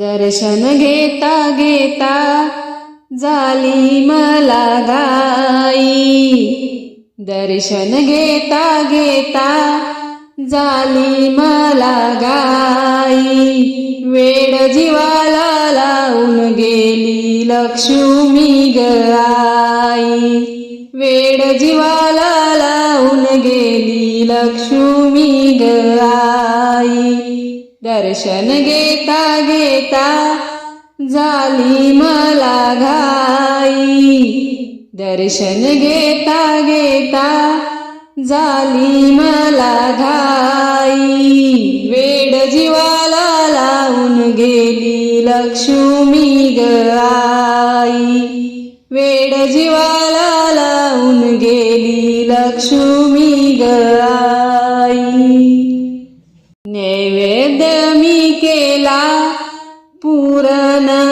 दर्शन घेता घेता झाली मला घाई. दर्शन घेता घेता झाली मला गाई वेड जीवाला लावून गेली लक्ष्मी गाई आई. वेड जीवाला लावून गेली लक्ष्मी गाई दर्शन घेता घेता झाली मला घाई. दर्शन घेता घेता झाली मला घाई. वेड जीवाला लावून गेली लक्ष्मी ग आई. वेड जीवाला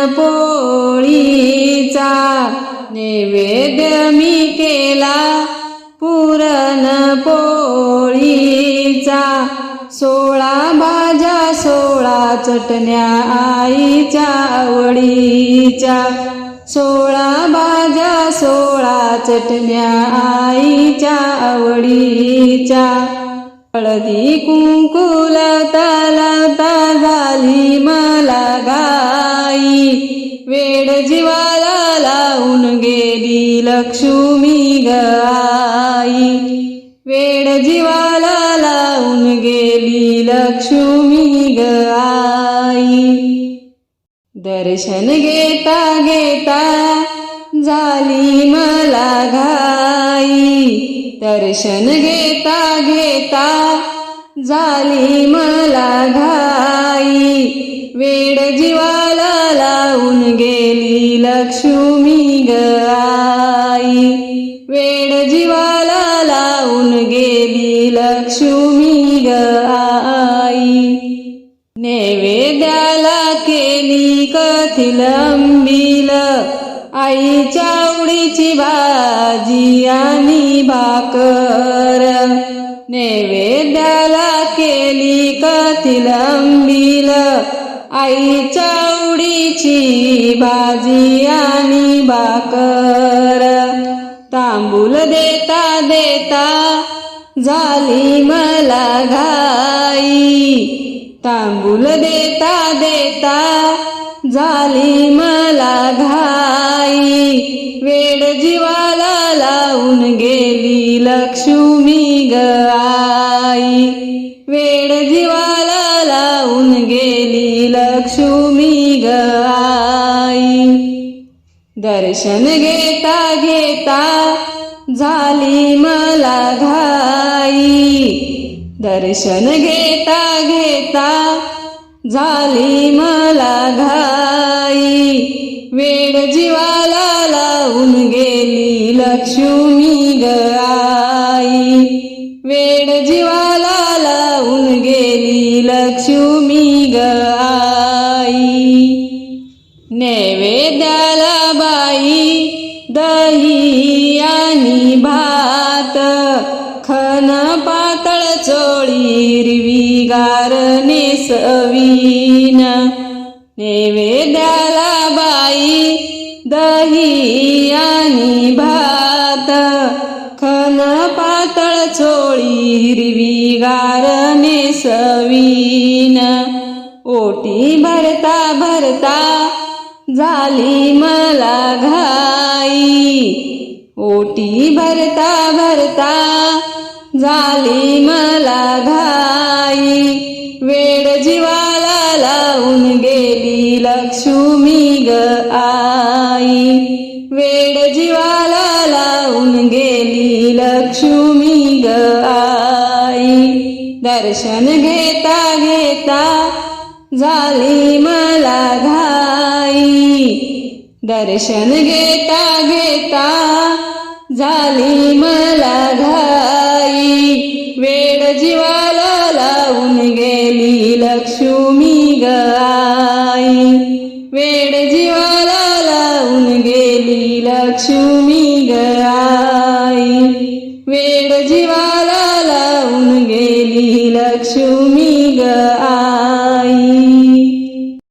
पोळीचा नैवेद्य मी केला. पुरण पोळीचा सोळा भाज्या सोळा चटण्या आईच्या आवडीच्या. सोळा भाज्या सोळा चटण्या आईच्या आवडीच्या. हळदी कुंकुलता लता झाली मा वेड जीवाला लावून गेली लक्ष्मी गाई वेड जीवाला लावून गेली लक्ष्मी गाई दर्शन घेता घेता झाली मला घाई. दर्शन घेता घेता झाली मला घाई. वेड जीवा लक्ष्मी ग आई. वेड जीवाला लावून गेली लक्ष्मी ग आई. नैवेद्याला केली कथिल अंबिल. आईच्या आवडीची भाजी आणि भाकर. नैवेद्याला केली कथिल अंबिल. आईच्या आवडीची भाजी आणि भाकर तांबूल देता देता झाली मला घाई. तांबूल देता देता झाली मला घाई. वेड जीवाला लावून गेली लक्ष्मी ग आई. वेड जीवा दर्शन घेता घेता झाली मला घाई. दर्शन घेता घेता झाली मला घाई. वेड जीवाला लावून गेली लक्ष्मी गाई वेड जीवा हिरवी गार नेसवीन नैवेद्याला बाई दही आणि भात. खन पातळ चोळी हिरवी गार नेसवीन ओटी भरता भरता झाली मला घाई. ओटी भरता भरता झाली मला लक्ष्मी ग आई. दर्शन घेता घेता झाली मला घाई. दर्शन घेता घेता झाली मला घाई. वेड जीवाला लावून गेली लक्ष्मी ग आई. वेड जीवाला लावून गेली लक्ष्मी ग आई. വേണ